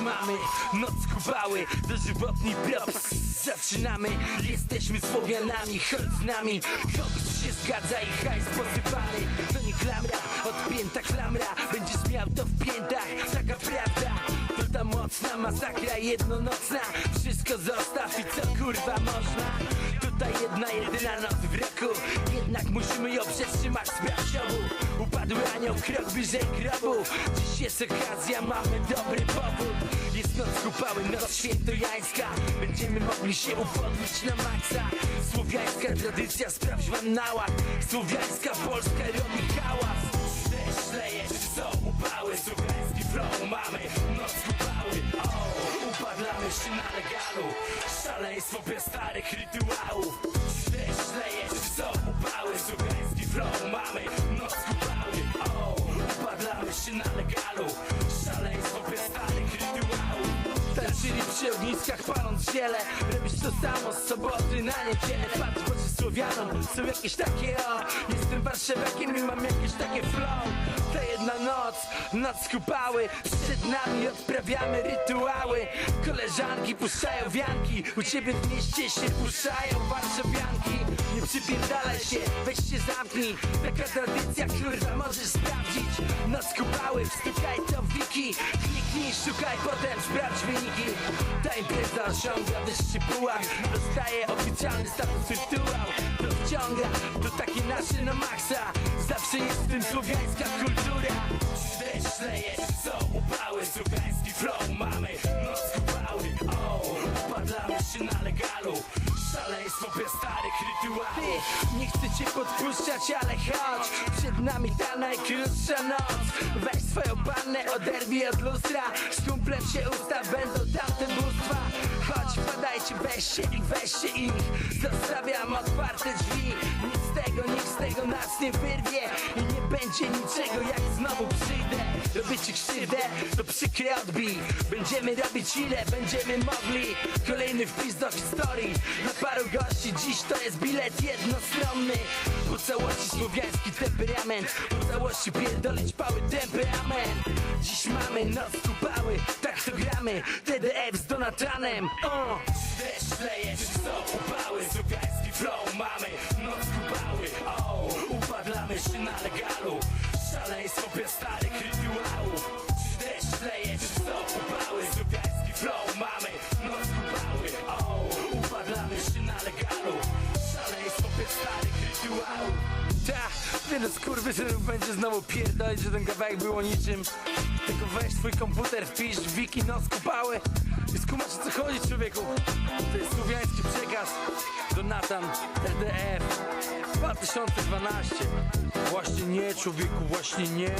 mamy noc kubały Dożywotni props Zaczynamy, jesteśmy Słowianami Chodź z nami, kogoś się zgadza i hajs posypany. To nie klamra, odpięta klamra. Będziesz miał to w piętach, taka prawda. To ta mocna masakra jednonocna. Wszystko zostaw i co kurwa można? Tutaj jedna, jedyna noc w roku. Jednak musimy ją przetrzymać z brasiowu Upadły anioł, krok bliżej grobu. Dziś jest okazja, mamy dobry powód. Jest noc kupały, noc świętojańska. Będziemy mogli się upodlić na maksa. Słowiańska tradycja, sprawdź wam naład. Słowiańska Polska robi hałas. Deszcz leje, są upały. Słowiański flow mamy Noc kupały, o Upadlamy się na legalu. Szaleństwo bez starych rytuałów. Deszcz leje, są upały paląc ziele Robisz to samo z soboty na niedzielę. Patrz w oczy Słowianom, są jakieś takie o. Jestem warszawiakiem i mam jakieś takie flow Jedna noc, noc kupały Przed nami odprawiamy rytuały. Koleżanki puszczają wianki U ciebie w mieście się puszczają warszawianki. Nie przypierdalaj się, weź się zamknij. Taka tradycja, kurwa możesz sprawdzić. Noc kupały, wstukaj to w wiki. Kliknij, szukaj, potem sprawdź wyniki. Ta impreza osiąga wyższy pułap. Dostaje oficjalny status rytuał. To wciąga, to takie nasze na maksa. Zawsze jest w tym słowiańska kultura Deszcz leje, są upały Słowiański flow mamy Noc kupały, o Upadlamy się na legalu Szaleństwo bez starych rytuałów nie chcę cię podpuszczać, ale chodź. Przed nami ta najkrótsza noc. Weź swoją pannę, oderwij od lustra. Z się ustaw, będą tamte bóstwa. Chodź, wpadajcie, weźcie ich, weźcie ich. Zostawiam otwarte drzwi. Nic z tego, nikt z tego nas nie wyrwie będzie niczego, jak znowu przyjdę. Robię ci krzywdę, to przykre odbij Będziemy robić ile będziemy mogli. Kolejny wpis do historii. Dla paru gości, dziś to jest bilet jednostronny. Po całości słowiański temperament. Po całości pierdolić pały temperament. Dziś mamy noc kupały, tak to gramy. TDF z Donatanem. O! Deszcz leje, są upały Słowiański Bez starych rytuałów Deszcz leje, są upały. Słowiański flow mamy Noc kupały, o! Upadlamy się na legalu Szaleństwo starych rytuałów Ta, nie no skurwysynów będzie znowu pierdolić, że ten kawałek było niczym. Tylko weź twój komputer, wpisz wiki noc kupały I skumasz o co chodzi człowieku. To jest słowiański przekaz. Donatan, RDF 2012 Właśnie nie człowieku, właśnie nie